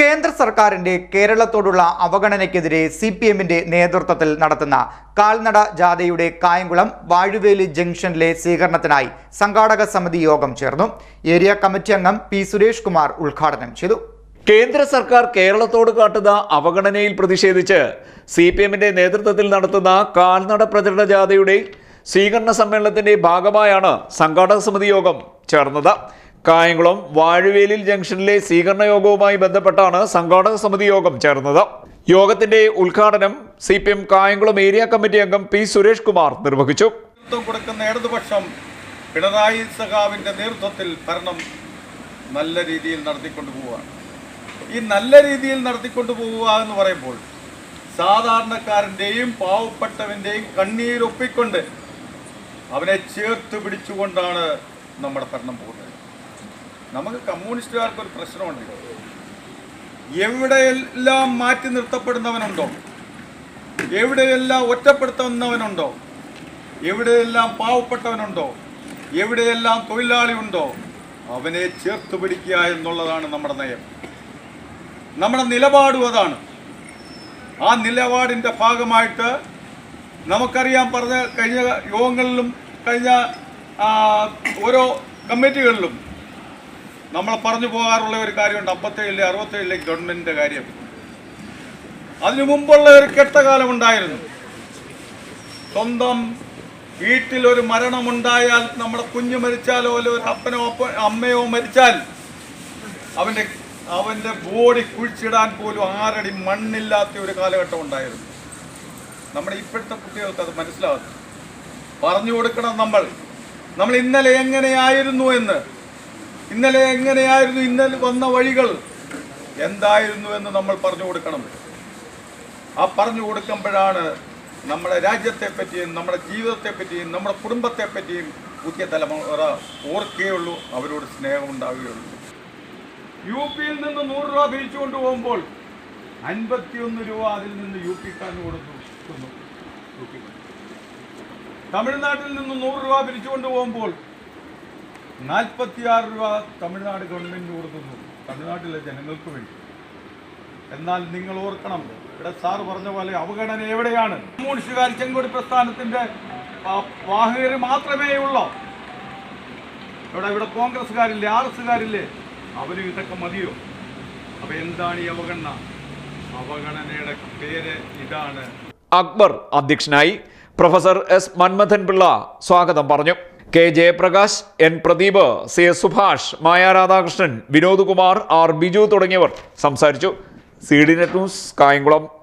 കേന്ദ്ര സർക്കാരിന്റെ കേരളത്തോടുള്ള അവഗണനയ്ക്കെതിരെ C P എമ്മിന്റെ നേതൃത്വത്തിൽ നടത്തുന്ന കാൽനട ജാഥയുടെ കായംകുളം വാഴുവേലി ജംഗ്ഷനിലെ സ്വീകരണത്തിനായി സംഘാടക സമിതി യോഗം ചേർന്നു. ഏരിയ കമ്മിറ്റി അംഗം പി സുരേഷ് കുമാർ ഉദ്ഘാടനം ചെയ്തു. കേന്ദ്ര സർക്കാർ കേരളത്തോട് കാട്ടുന്ന അവഗണനയിൽ പ്രതിഷേധിച്ച് സി പി എമ്മിന്റെ നേതൃത്വത്തിൽ നടത്തുന്ന കാൽനട പ്രചരണ ജാഥയുടെ സ്വീകരണ സമ്മേളനത്തിന്റെ ഭാഗമായാണ് സംഘാടക സമിതി യോഗം ചേർന്നത്. കായംകുളം വാഴുവേലിൽ ജംഗ്ഷനിലെ സ്വീകരണ യോഗവുമായി ബന്ധപ്പെട്ടാണ് സംഘാടക സമിതി യോഗം ചേർന്നത്. യോഗത്തിന്റെ ഉദ്ഘാടനം C P M Kayamkulam area committee അംഗം പി സുരേഷ് കുമാർ നിർവഹിച്ചു. കൊടുക്കുന്ന ഇടതുപക്ഷം പിണറായി സഖാവിന്റെ നേതൃത്വത്തിൽ ഭരണം നല്ല രീതിയിൽ നടത്തിക്കൊണ്ടു പോവുകയാണ്. ഈ നല്ല രീതിയിൽ നടത്തിക്കൊണ്ടു പോവുക എന്ന് പറയുമ്പോൾ സാധാരണക്കാരന്റെയും പാവപ്പെട്ടവന്റെയും കണ്ണീരൊപ്പിക്കൊണ്ട് അവനെ ചേർത്ത് പിടിച്ചുകൊണ്ടാണ് നമ്മുടെ ഭരണം പോകുന്നത്. നമുക്ക് കമ്മ്യൂണിസ്റ്റുകാർക്ക് ഒരു പ്രശ്നമുണ്ട്. എവിടെയെല്ലാം മാറ്റി നിർത്തപ്പെടുന്നവനുണ്ടോ? എവിടെയെല്ലാം ഒറ്റപ്പെടുത്തുന്നവനുണ്ടോ? എവിടെയെല്ലാം പാവപ്പെട്ടവനുണ്ടോ? എവിടെയെല്ലാം തൊഴിലാളി ഉണ്ടോ അവനെ ചേർത്ത് പിടിക്കുക എന്നുള്ളതാണ് നമ്മുടെ നയം. നമ്മുടെ നിലപാടും അതാണ്. ആ നിലപാടിന്റെ ഭാഗമായിട്ട് നമുക്കറിയാം പറഞ്ഞ കഴിഞ്ഞ യോഗങ്ങളിലും കഴിഞ്ഞ ഓരോ കമ്മിറ്റികളിലും നമ്മൾ പറഞ്ഞു പോകാറുള്ള ഒരു കാര്യമുണ്ട് അമ്പത്തേഴിലെ അറുപത്തേഴിലെ ഗവൺമെന്റിന്റെ കാര്യം. അതിനു മുമ്പുള്ള ഒരു കെട്ടകാലം ഉണ്ടായിരുന്നു. സ്വന്തം വീട്ടിൽ ഒരു മരണമുണ്ടായാൽ നമ്മുടെ കുഞ്ഞു മരിച്ചാലോ അല്ലെ ഒരു അപ്പനോ അമ്മയോ മരിച്ചാൽ അവന്റെ അവന്റെ ബോഡി കുഴിച്ചിടാൻ പോലും ആറടി മണ്ണില്ലാത്ത ഒരു കാലഘട്ടം ഉണ്ടായിരുന്നു. നമ്മുടെ ഇപ്പോഴത്തെ കുട്ടികൾക്ക് അത് മനസ്സിലാകുന്നു പറഞ്ഞു കൊടുക്കണം നമ്മൾ. നമ്മൾ ഇന്നലെ എങ്ങനെയായിരുന്നു എന്ന് ഇന്നലെ എങ്ങനെയായിരുന്നു ഇന്നലെ വന്ന വഴികൾ? എന്തായിരുന്നു എന്ന് നമ്മൾ പറഞ്ഞു കൊടുക്കണം. ആ പറഞ്ഞു കൊടുക്കുമ്പോഴാണ് നമ്മുടെ രാജ്യത്തെ പറ്റിയും നമ്മുടെ ജീവിതത്തെ പറ്റിയും നമ്മുടെ കുടുംബത്തെ പറ്റിയും പുതിയ തലമുറ ഓർക്കുകയുള്ളൂ അവരോട് സ്നേഹം ഉണ്ടാവുകയുള്ളൂ. യു പിയിൽ നിന്ന് നൂറ് രൂപ പിരിച്ചു കൊണ്ടുപോകുമ്പോൾ അൻപത്തിയൊന്ന് രൂപ അതിൽ നിന്ന് യു പിക്കാരന്. യു തമിഴ്നാട്ടിൽ നിന്ന് നൂറ് രൂപ പിരിച്ചു കൊണ്ടുപോകുമ്പോൾ നാൽപ്പത്തിയാറ് രൂപ തമിഴ്നാട് ഗവൺമെന്റ് കൊടുക്കുന്നു. തമിഴ്നാട്ടിലെ ജനങ്ങൾക്ക് വേണ്ടി. എന്നാൽ നിങ്ങൾ ഓർക്കണം ഇവിടെ സാർ പറഞ്ഞ പോലെ അവഗണന എവിടെയാണ്? കമ്മ്യൂണിസ്റ്റുകാർ ചെങ്കോടി പ്രസ്ഥാനത്തിന്റെ വാഹകർ മാത്രമേ ഉള്ളൂ? ഇവിടെ ഇവിടെ കോൺഗ്രസ്സുകാരില്ലേ ആർ എസ്സുകാരില്ലേ അവരും ഇതൊക്കെ മതിയോ? അപ്പൊ എന്താണ് ഈ അവഗണന? അവഗണനയുടെ പേര് ഇതാണ്. അക്ബർ അധ്യക്ഷനായി പ്രൊഫസർ എസ് മന്മഥൻ പിള്ള സ്വാഗതം പറഞ്ഞു. K. Jayaprakash N. Pradeep C. S. Subhash Maya Radhakrishnan Vinod Kumar R. Biju തുടങ്ങിയവർ സംസാരിച്ചു. C. D. Net news Kayamkulam.